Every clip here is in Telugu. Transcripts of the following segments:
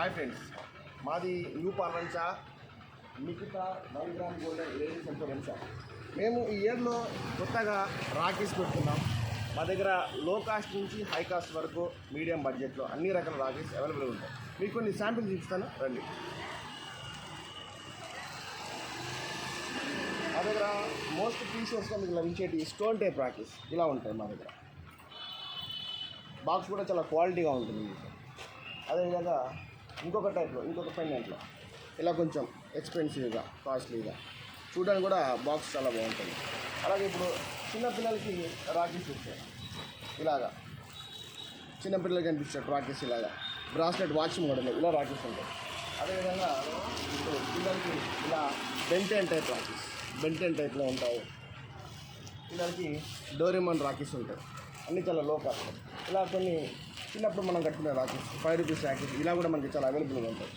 హాయ్ ఫ్రెండ్స్ మాది న్యూ పార్లంచా మిగతా వన్ గోల్డెన్ లేడీస్ అండ్ మేము ఈ ఇయర్లో కొత్తగా రాకీస్ పెట్టుకున్నాం మా దగ్గర లో కాస్ట్ నుంచి హై కాస్ట్ వరకు మీడియం బడ్జెట్లో అన్ని రకాల రాకీస్ అవైలబుల్ ఉంటాయి. మీకు కొన్ని శాంపిల్స్ ఇస్తాను రండి. మా దగ్గర మోస్ట్ పీసెస్గా మీకు లభించేటి స్టోన్ టైప్ రాకీస్ ఇలా ఉంటాయి మా దగ్గర. బాక్స్ కూడా చాలా క్వాలిటీగా ఉంటుంది. మీకు అదేవిధంగా ఇంకొక టైప్లో ఇంకొక పెండెంట్లో ఇలా కొంచెం ఎక్స్పెన్సివ్గా కాస్ట్లీగా చూడడానికి కూడా బాక్స్ చాలా బాగుంటుంది. అలాగే ఇప్పుడు చిన్నపిల్లలకి రాకీస్ ఇస్తాయి ఇలాగా. చిన్నపిల్లలకి కనిపిస్తాయి రాకీస్ ఇలాగా బ్రాస్లెట్ వాచ్ మోడల్ ఇలా రాకీస్ ఉంటాయి అదేవిధంగా ఇప్పుడు పిల్లలకి ఇలా బెంటెన్ టైప్ రాకీస్ బెంటెన్ టైప్లో ఉంటాయి. పిల్లలకి డోరేమన్ రాకీస్ ఉంటాయి అన్నీ చాలా లో కాస్ట్ ఇలా కొన్ని చిన్నప్పుడు మనం కట్టుకునే రాకీస్ ఫైవ్ రూపీస్ రాకీస్ ఇలా కూడా మనకి చాలా అవైలబుల్గా ఉంటాయి.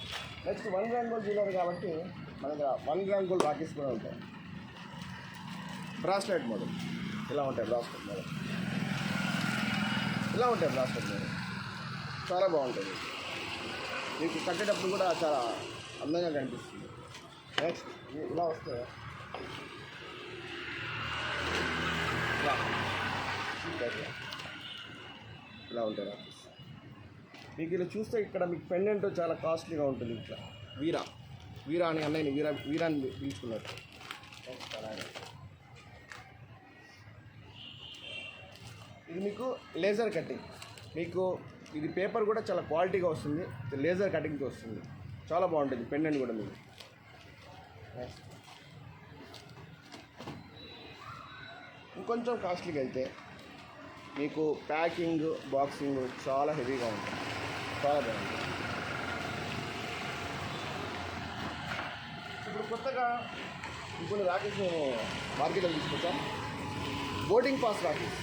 Next one gram gold jewellery కాబట్టి మన దగ్గర వన్ గ్రామ్ గోల్డ్ రాకీస్ కూడా ఉంటాయి. బ్రాస్లెట్ మోడల్ ఇలా ఉంటాయి బ్రాస్లెట్ మోడల్ ఇలా ఉంటాయి బ్రాస్లెట్ మోడల్ చాలా బాగుంటుంది మీకు కట్టేటప్పుడు కూడా చాలా అందంగా కనిపిస్తుంది. నెక్స్ట్ ఇలా వస్తే. ఇలా. ఇలా. ఉంటాయి. మీకు ఇలా చూస్తే ఇక్కడ మీకు పెండెంట్ చాలా కాస్ట్లీగా ఉంటుంది ఇట్లా. వీరా. వీరా అని అన్నయ్యని వీరా వీరాని పిలుచుకున్నారు. అలాగే ఇది మీకు లేజర్ కటింగ్ మీకు ఇది పేపర్ కూడా చాలా క్వాలిటీగా వస్తుంది. ఇది లేజర్ కటింగ్తో వస్తుంది. చాలా బాగుంటుంది పెండెంట్ కూడా మీకు. ఇంకొంచెం కాస్ట్లీగా వెళ్తే మీకు ప్యాకింగ్ బాక్సింగ్ చాలా హెవీగా ఉంటుంది. చాలా బాగుంటుంది ఇప్పుడు కొత్తగా ఇప్పుడు రాకెట్స్ మేము మార్కెట్లో తీసుకొచ్చాం. బోర్డింగ్ పాస్ రాకెట్స్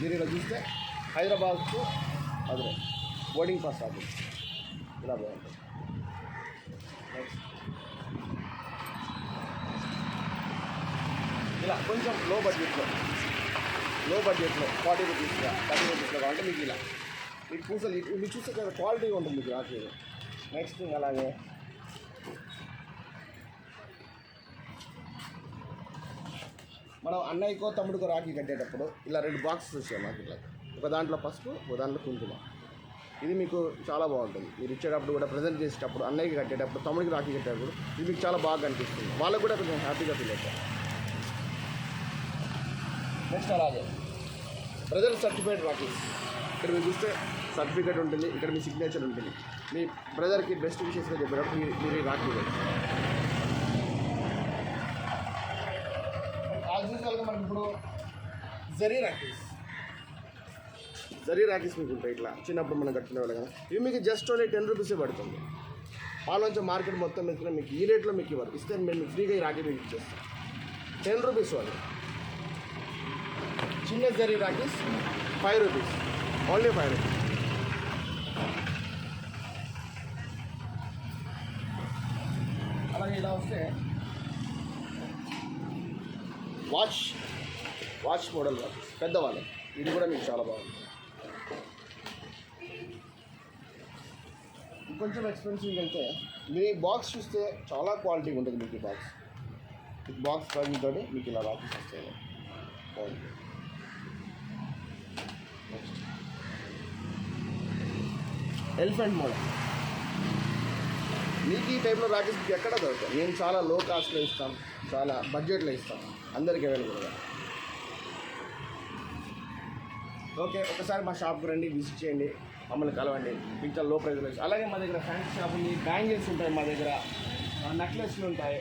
మీరు ఇలా చూస్తే హైదరాబాద్కు అదే బోర్డింగ్ పాస్ రాకెట్స్ ఇలా బాగుంటుంది ఇలా కొంచెం లో బడ్జెట్లో లో బడ్జెట్లో ఫార్టీ రూపీస్గా థర్టీ రూపీస్లో కావాలంటే మీకు ఇలా. మీకు పూసలు ఇటు- మీరు చూస్తే కదా క్వాలిటీ ఉంటుంది మీకు రాఖీ నెక్స్ట్ అలాగే. మనం అన్నయ్యకో తమ్ముడికో రాఖీ కట్టేటప్పుడు ఇలా రెండు బాక్సెస్ వచ్చాయి మాకు ఇట్లా. ఒక దాంట్లో పసుపు ఒక దాంట్లో కుంకుమ. ఇది మీకు చాలా బాగుంటుంది. మీరు ఇచ్చేటప్పుడు కూడా ప్రజెంట్ చేసేటప్పుడు అన్నయ్యకి కట్టేటప్పుడు తమ్ముడికి రాఖీ కట్టేటప్పుడు ఇది మీకు చాలా బాగా కనిపిస్తుంది. వాళ్ళకు కూడా కొంచెం హ్యాపీగా ఫీల్ అవుతారు నెక్స్ట్ అలాగే. బ్రదర్ సర్టిఫైడ్ రాకీస్ ఇక్కడ మీరు చూస్తే సర్టిఫికేట్ ఉంటుంది ఇక్కడ మీ సిగ్నేచర్ ఉంటుంది. మీ బ్రదర్కి బెస్ట్ విషయస్గా చెప్పినప్పుడు మీరు మీరు యాజ్ యూజువల్గా మనకి ఇప్పుడు జరీ రాకీస్ జరీ రాకీస్ మీకు ఉంటాయి ఇట్లా. చిన్నప్పుడు మనం కట్టుకునేవాళ్ళు కదా. ఇవి మీకు జస్ట్ ఓన్లీ టెన్ రూపీసే పడుతుంది. నుంచి మార్కెట్ మొత్తం ఎత్తున మీకు ఈ రేట్లో మీకు ఇవ్వరు. ఇస్తే మేము ఫ్రీగా ఈ రాఖీ మీకు ఇచ్చేస్తాం టెన్ రూపీస్ వాళ్ళు. చిన్న zari rakhis five rupees only five rupees అలాగే ఇలా వస్తే వాచ్ వాచ్ మోడల్ రాకీస్ పెద్దవాళ్ళు. ఇది కూడా మీకు చాలా బాగుంది. ఇంకొంచెం ఎక్స్పెన్సివ్ అయితే మీ బాక్స్ చూస్తే చాలా క్వాలిటీ ఉంటుంది మీకు బాక్స్ బాక్స్ ప్రైజింగ్ తోటి మీకు ఇలా రాకీస్ వస్తాయి. బాగుంది. ఎలిఫెంట్ మోడల్ మీకు ఈ టైప్లో రాకెట్స్ మీకు ఎక్కడ దొరకదు నేను చాలా లో కాస్ట్లో ఇస్తాం చాలా బడ్జెట్లో ఇస్తాం. అందరికీ అవైలబుల్గా ఓకే ఒకసారి మా షాప్కి రండి విజిట్ చేయండి మమ్మల్ని కలవండి. మిగతా లో ప్రైజ్లో ఇస్తాం. అలాగే మా దగ్గర ఫ్యాన్సీ షాప్ ఉంది బ్యాంగిల్స్ ఉంటాయి మా దగ్గర. నెక్లెస్లు ఉంటాయి.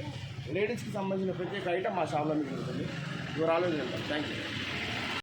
లేడీస్కి సంబంధించిన ప్రతి ఐటమ్ మా షాప్లో మీకు ఉంటుంది యువర్ వెళ్తాం థ్యాంక్ యూ